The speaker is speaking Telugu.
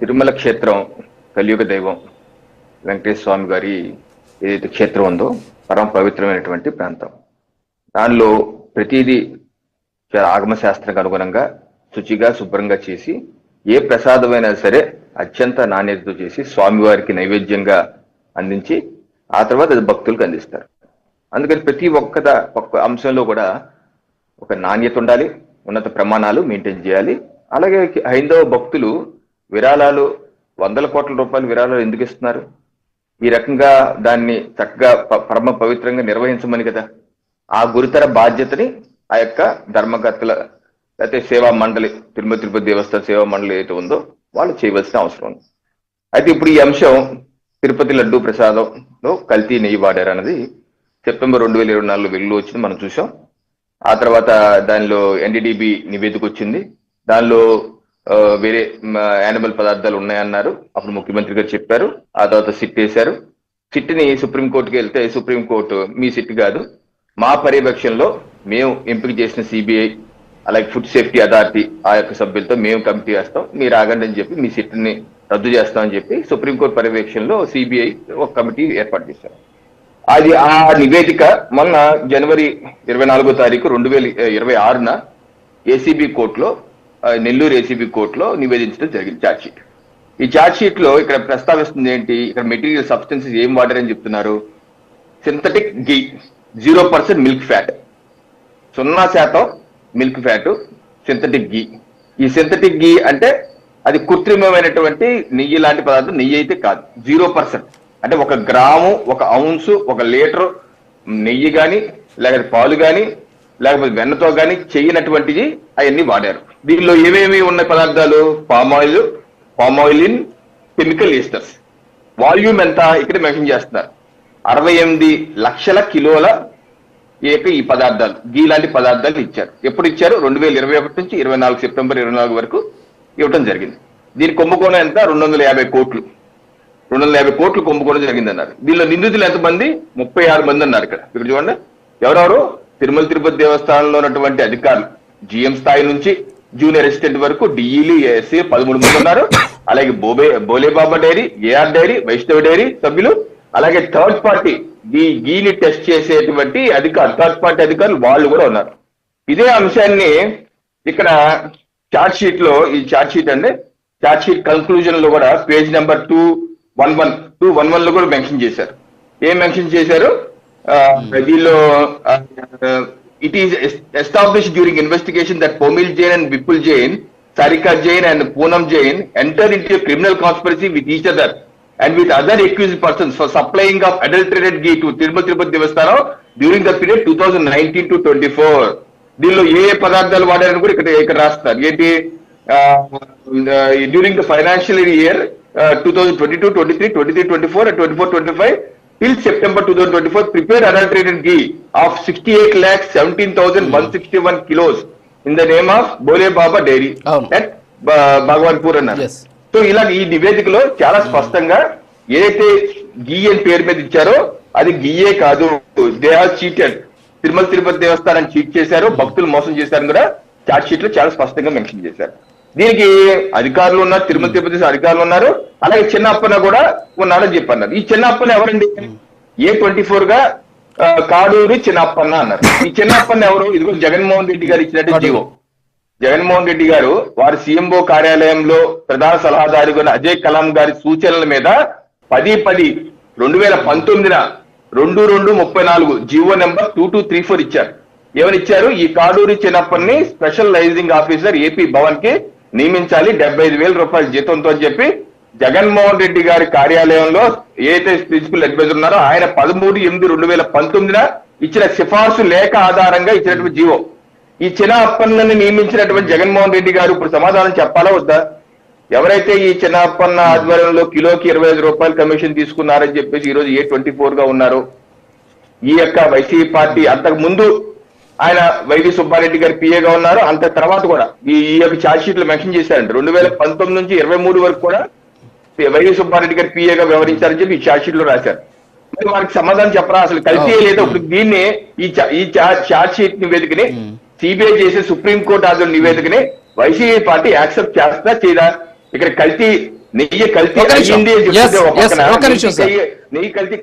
తిరుమల క్షేత్రం కలియుగ దైవం వెంకటేశ్వర స్వామి గారి ఏదైతే క్షేత్రం ఉందో పరమ పవిత్రమైనటువంటి ప్రాంతం. దానిలో ప్రతిదీ ఆగమ శాస్త్రానికి అనుగుణంగా శుచిగా శుభ్రంగా చేసి ఏ ప్రసాదమైనా సరే అత్యంత నాణ్యతతో చేసి స్వామివారికి నైవేద్యంగా అందించి ఆ తర్వాత అది భక్తులకు అందిస్తారు. అందుకని ప్రతి ఒక్క ఒక్క అంశంలో కూడా ఒక నాణ్యత ఉండాలి ఉన్నత ప్రమాణాలు మెయింటైన్ చేయాలి. అలాగే హైందవ భక్తులు విరాళాలు వందల కోట్ల రూపాయల విరాళాలు ఎందుకు ఇస్తున్నారు? ఈ రకంగా దాన్ని చక్కగా ప- పరమ పవిత్రంగా నిర్వహించమని కదా. ఆ గురుతర బాధ్యతని ఆ యొక్క ధర్మకర్తల లేకపోతే సేవా మండలి తిరుమల తిరుపతి దేవస్థాన సేవా మండలి ఏదైతే ఉందో వాళ్ళు చేయవలసిన అవసరం ఉంది. అయితే ఇప్పుడు ఈ అంశం తిరుపతి లడ్డూ ప్రసాదంలో కల్తీ నెయ్యి వాడారు అన్నది సెప్టెంబర్ రెండు వేల ఇరవై నాలుగులో వెలుగులో వచ్చింది మనం చూసాం ఆ తర్వాత దానిలో ఎన్డీడీబీ నివేదిక వచ్చింది. దానిలో వేరే యానిమల్ పదార్థాలు ఉన్నాయన్నారు. అప్పుడు ముఖ్యమంత్రి గారు చెప్పారు. ఆ తర్వాత సిట్ వేశారు. సిట్ని సుప్రీంకోర్టుకి వెళ్తే సుప్రీంకోర్టు మీ సిట్ కాదు. మా పర్యవేక్షణలో మేము ఎంపిక చేసిన సిబిఐ అలాగే ఫుడ్ సేఫ్టీ అథారిటీ ఆ యొక్క సభ్యులతో మేము కమిటీ వేస్తాం. మీరు ఆగండి అని చెప్పి మీ సిట్ని రద్దు చేస్తామని చెప్పి సుప్రీంకోర్టు పర్యవేక్షణలో సిబిఐ ఒక కమిటీ ఏర్పాటు చేశారు. అది ఆ నివేదిక మొన్న జనవరి ఇరవై నాలుగో తారీఖు రెండు వేల ఇరవై ఆరున ఏసీబీ కోర్టులో నెల్లూరు ఏసీబీ కోర్టులో నివేదించడం జరిగింది ఛార్జ్షీట్ ఈ ఛార్జ్షీట్లో ఇక్కడ ప్రస్తావిస్తుంది ఏంటి? ఇక్కడ మెటీరియల్ సబ్స్టెన్సెస్ ఏం వాడారని చెప్తున్నారు? Synthetic ghee zero percent milk fat సున్నా శాతం మిల్క్ ఫ్యాట్ సింథటిక్ గీ ఈ సింథటిక్ గీ అంటే అది కృత్రిమమైనటువంటి నెయ్యి లాంటి పదార్థం నెయ్యి అయితే కాదు. జీరో పర్సెంట్ అంటే ఒక గ్రాము ఒక ఔన్స్ ఒక లీటర్ నెయ్యి కానీ లేకపోతే పాలు కానీ లేకపోతే వెన్నతో కానీ చేయనటువంటిది అవన్నీ వాడారు. దీనిలో ఏమేమి ఉన్న పదార్థాలు? Palm oil palm oil chemical esters volume ఎంత? ఇక్కడ మెన్షన్ చేస్తున్నారు. అరవై ఎనిమిది లక్షల కిలోల ఈ యొక్క ఈ పదార్థాలు గీ లాంటి పదార్థాలు ఇచ్చారు. ఎప్పుడు ఇచ్చారు? రెండు వేల ఇరవై ఒకటి నుంచి ఇరవై నాలుగు సెప్టెంబర్ ఇరవై నాలుగు వరకు ఇవ్వడం జరిగింది. దీని కుంభకోణం ఎంత? రెండు వందల యాభై కోట్లు. రెండు వందల యాభై కోట్లు కుంభకోణం జరిగింది అన్నారు దీనిలో నిందితులు ఎంతమంది? ముప్పై ఆరు మంది అన్నారు ఇక్కడ. ఇక్కడ చూడండి. ఎవరెవరు? తిరుమల తిరుపతి దేవస్థానంలో ఉన్నటువంటి అధికారులు జిఎం స్థాయి నుంచి జూనియర్ అసిస్టెంట్ వరకు డిఈలు ఎస్సీ పదమూడు మంది ఉన్నారు. అలాగే Bobde Bolebaba dairy AR dairy Vaishnava dairy సభ్యులు. అలాగే థర్డ్ పార్టీ ఈ గీని టెస్ట్ చేసేటువంటి అధికారులు థర్డ్ పార్టీ అధికారులు వాళ్ళు కూడా ఉన్నారు. ఇదే అంశాన్ని ఇక్కడ చార్ట్ షీట్లో ఈ చార్ట్ షీట్ అండి చార్ట్ షీట్ కన్క్లూజన్లో కూడా page number two one one two one వన్లో కూడా మెన్షన్ చేశారు. ఏం మెన్షన్ చేశారు? ఆ, దీనిలో it is establish during investigation that Pomil Jain and Vipul Jain Sarika Jain and Poonam Jain enter into criminal conspiracy with each other and with other accused persons for supplying of adulterated ghee to Tirupati Tirupati Devasthanam during the period 2019 to 24. దీనిలో ఏ ఏ పదార్థాలు వాడారని కూడా ఇక్కడ ఇక్కడ రాస్తారు ఏంటి? During the financial year two thousand twenty two twenty three twenty three twenty four twenty four twenty five till September two thousand twenty four prepare adulterated ghee of sixty eight lakhs seventeen thousand one sixty one kilos in the name of Bole Baba dairy అవును. అట్ భగవాన్పూర్ అన్నారు Yes. సో ఇలా ఈ నివేదికలో చాలా స్పష్టంగా ఏదైతే గీ అని పేరు మీద ఇచ్చారో అది గీయే కాదు. They have cheated Tirumala Tirupati Devasthanam cheat చేశారు. భక్తులు మోసం చేశారని కూడా చార్ట్ షీట్లో చాలా స్పష్టంగా మెన్షన్ చేశారు. దీనికి అధికారులు ఉన్నారు తిరుమల తిరుపతి అధికారులు ఉన్నారు అలాగే చిన్న అప్పన కూడా ఉన్నారని చెప్పన్నారు. ఈ చిన్న అప్పన ఎవరండి? ఏ ట్వంటీ ఫోర్గా కాడూరి చిన్న అప్పన్న అన్నారు. ఈ చిన్న అప్పన్న ఎవరు? ఇదిగో జగన్మోహన్ రెడ్డి గారు ఇచ్చినట్టు జీవో. జగన్మోహన్ రెడ్డి గారు వారి సీఎంఓ కార్యాలయంలో ప్రధాన సలహాదారుగా అజయ్ కలాం గారి సూచనల మీద పది పది రెండు వేల పంతొమ్మిదిన రెండు రెండు ముప్పై నాలుగు GO number two two three four ఇచ్చారు. ఏమని ఇచ్చారు? ఈ కాడూరి చిన్నప్పని స్పెషల్ లైజింగ్ ఆఫీసర్ ఏపీ భవన్కి నియమించాలి. డెబ్బై ఐదు వేల రూపాయల జీతంతో అని చెప్పి జగన్మోహన్ రెడ్డి గారి కార్యాలయంలో ఏదైతే ప్రిన్సిపల్ అడ్వైజర్ ఉన్నారో ఆయన పదమూడు ఎనిమిది రెండు వేల పంతొమ్మిదిన ఇచ్చిన సిఫార్సు లేఖ ఆధారంగా ఇచ్చినటువంటి జీవో. ఈ చిన్న అప్పన్నని నియమించినటువంటి జగన్మోహన్ రెడ్డి గారు ఇప్పుడు సమాధానం చెప్పాలా వద్దా? ఎవరైతే ఈ చిన్న అప్పన్న ఆధ్వర్యంలో కిలోకి ఇరవై ఐదు రూపాయలు కమిషన్ తీసుకున్నారని చెప్పేసి ఈ రోజు ఏ ట్వంటీ ఫోర్గా ఉన్నారు ఈ యొక్క వైసీపీ పార్టీ అంతకు ముందు ఆయన వైవి సుబ్బారెడ్డి గారి పిఏగా ఉన్నారు. అంత తర్వాత కూడా ఈ యొక్క ఛార్జ్ షీట్లో మెన్షన్ చేశారంట. రెండు వేల పంతొమ్మిది నుంచి ఇరవై మూడు వరకు కూడా వైవి సుబ్బారెడ్డి గారి పిఏగా వ్యవహరించారని చెప్పి ఈ ఛార్జ్ షీట్లో రాశారు. మరి వారికి సమాధానం చెప్పరా? అసలు కలిసి లేదు ఇప్పుడు దీన్ని ఈ ఈ ఛార్జ్ షీట్ నివేదికని సిబిఐ చేసే సుప్రీం కోర్టు ఆధ్వర్యం నివేదికని వైసీపీ పార్టీ యాక్సెప్ట్ చేస్తా చేయదా? ఇక్కడ కల్తీ నెయ్యి కల్తీ. అయ్యింది అని నెయ్యి కల్తీ